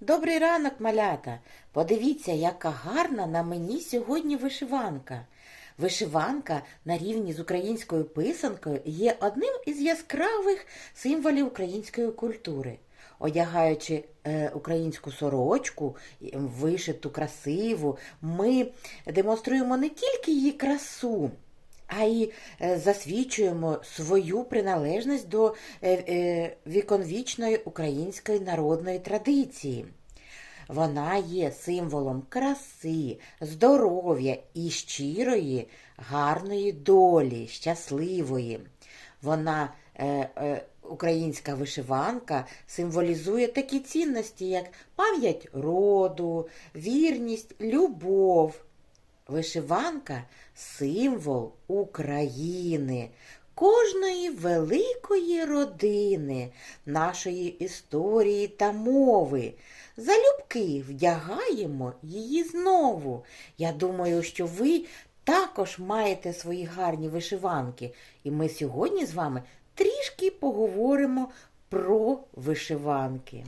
Добрий ранок, малята. Подивіться, яка гарна на мені сьогодні вишиванка. Вишиванка на рівні з українською писанкою є одним із яскравих символів української культури. Одягаючи е, українську сорочку, вишиту, красиву, ми демонструємо не тільки її красу, а й е, засвідчуємо свою приналежність до е, е, віконвічної української народної традиції. Вона є символом краси, здоров'я і щирої, гарної долі, щасливої. Вона, українська вишиванка, символізує такі цінності, як пам'ять роду, вірність, любов. Вишиванка символ України, кожної великої родини, нашої історії та мови. Залюбки вдягаємо її знову. Я думаю, що ви також маєте свої гарні вишиванки. І ми сьогодні з вами трішки поговоримо про вишиванки.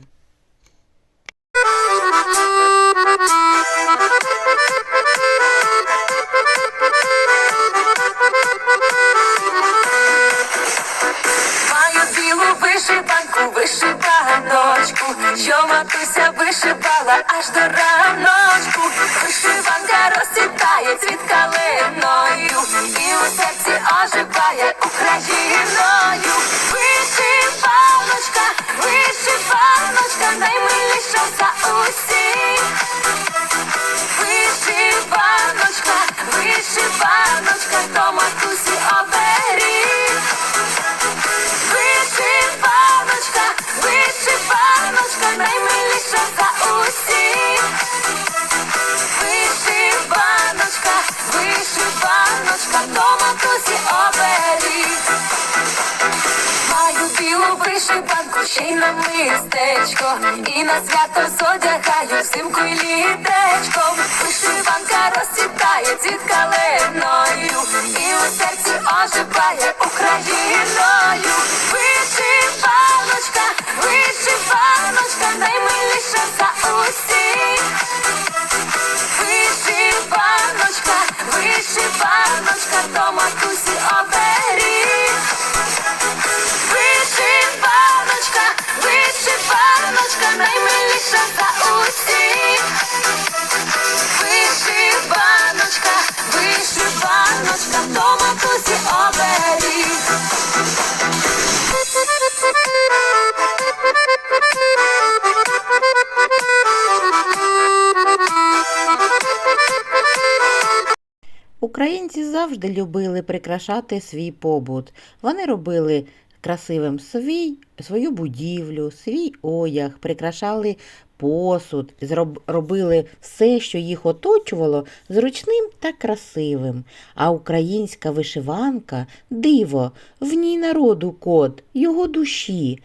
Ще й на мистечко, і на свято зодягаю взимку й літечком. Вишиванка розцвітає цвіт калиною, і у серці оживає Українці завжди любили прикрашати свій побут. Вони робили красивим свій, свою будівлю, свій одяг, прикрашали посуд, робили все, що їх оточувало, зручним та красивим. А українська вишиванка диво, в ній народу код, його душі.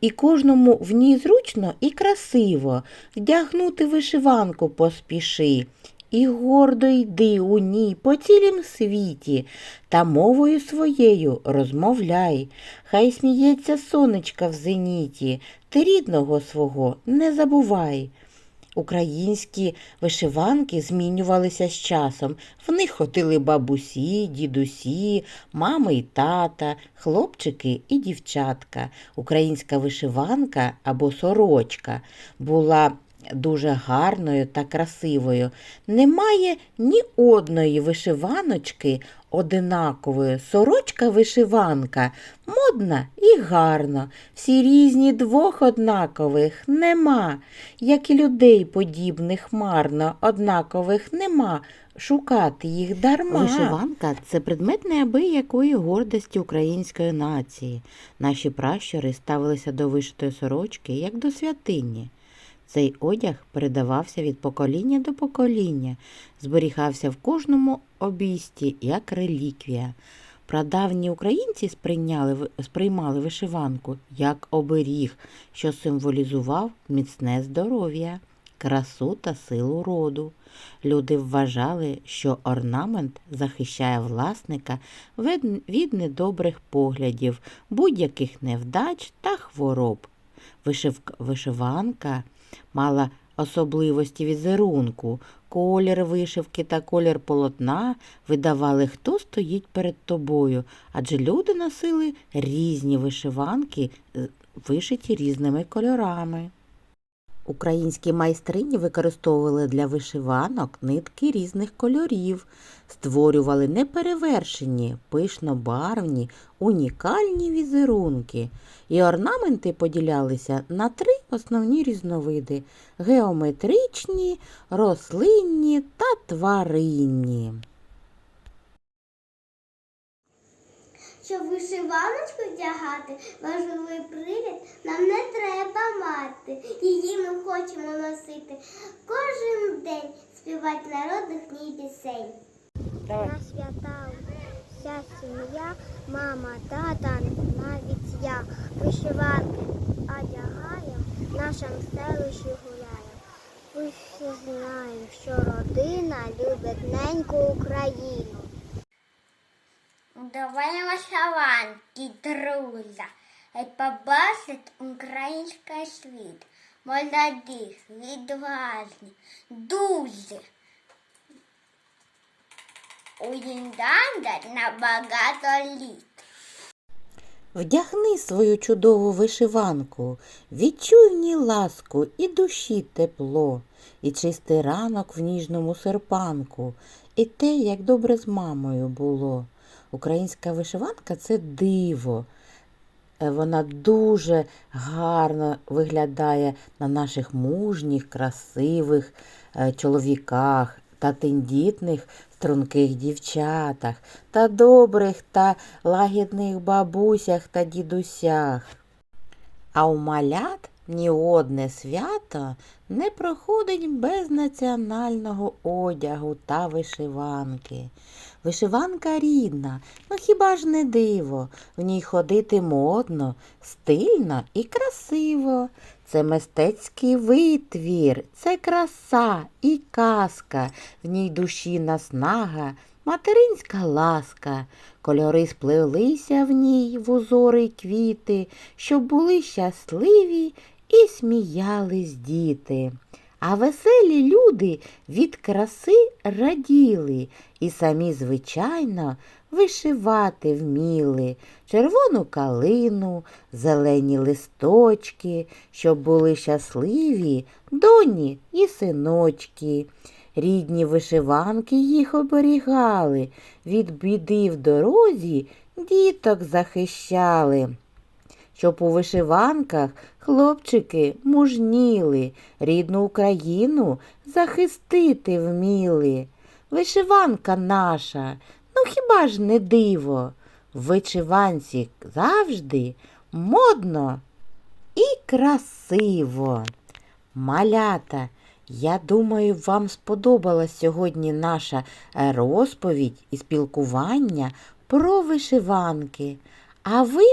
І кожному в ній зручно і красиво. Вдягнути вишиванку поспіши. І гордо йди у ній по цілім світі, та мовою своєю розмовляй. Хай сміється сонечка в зеніті, ти рідного свого не забувай. Українські вишиванки змінювалися з часом. В них ходили бабусі, дідусі, мами і тата, хлопчики і дівчатка. Українська вишиванка або сорочка була дуже гарною та красивою. Немає ні одної вишиваночки одинакової. Сорочка вишиванка модна і гарна. Всі різні двох однакових нема. Як і людей подібних марно, однакових нема. Шукати їх дарма. Вишиванка це предмет неабиякої гордості української нації. Наші пращури ставилися до вишитої сорочки як до святині. Цей одяг передавався від покоління до покоління, зберігався в кожному обійсті як реліквія. Прадавні українці сприйняли, сприймали вишиванку як оберіг, що символізував міцне здоров'я, красу та силу роду. Люди вважали, що орнамент захищає власника від- недобрих поглядів, будь-яких невдач та хвороб. Вишиванка мала особливості візерунку. Колір вишивки та колір полотна видавали, хто стоїть перед тобою, адже люди носили різні вишиванки, е, вишиті різними кольорами. Українські майстрині використовували для вишиванок нитки різних кольорів, створювали неперевершені, пишнобарвні, унікальні візерунки. І орнаменти поділялися на три основні різновиди геометричні, рослинні та тваринні. Щоб вишиваночку вдягати, важливий треба мати. Її ми хочемо носити кожен день, співати народних ній пісень. На свята вся сім'я, мама, тата, навіть я. Вишиванки одягаєм, в нашому селищі гуляєм. Ви всі знаємо, що родина любить неньку Україну. Давай вишиванки, друзя, і побачить український світ. Молодих, відважні, дуже. У Інданда на багато літ. Вдягни свою чудову вишиванку, відчуй в ній ласку і душі тепло, і чистий ранок в ніжному серпанку, і те, як добре з мамою було. Українська вишиванка це диво. Е, Вона дуже гарно виглядає на наших мужніх, красивих е, чоловіках та тендітних струнких дівчатах, та добрих та лагідних бабусях та дідусях. А у малят ні одне свято не проходить без національного одягу та вишиванки. Вишиванка рідна, ну хіба ж не диво? В ній ходити модно, стильно і красиво. Це мистецький витвір, це краса і казка, в ній душі наснага, материнська ласка. Кольори сплелися в ній в узори квіти, щоб були щасливі і сміялись діти. А веселі люди від краси раділи і самі, звичайно, вишивати вміли червону калину, зелені листочки, щоб були щасливі доні і синочки. Рідні вишиванки їх оберігали, від біди в дорозі діток захищали щоб у вишиванках хлопчики мужніли, рідну Україну захистити вміли. Вишиванка наша, ну хіба ж не диво? В вишиванці завжди модно і красиво. Малята, я думаю, вам сподобалась сьогодні наша е, розповідь і спілкування про вишиванки. А ви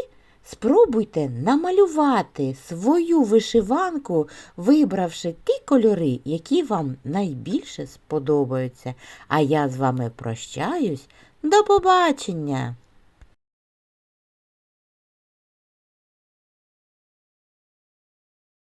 спробуйте намалювати свою вишиванку, вибравши ті кольори, які вам найбільше сподобаються. А я з вами прощаюсь. До побачення!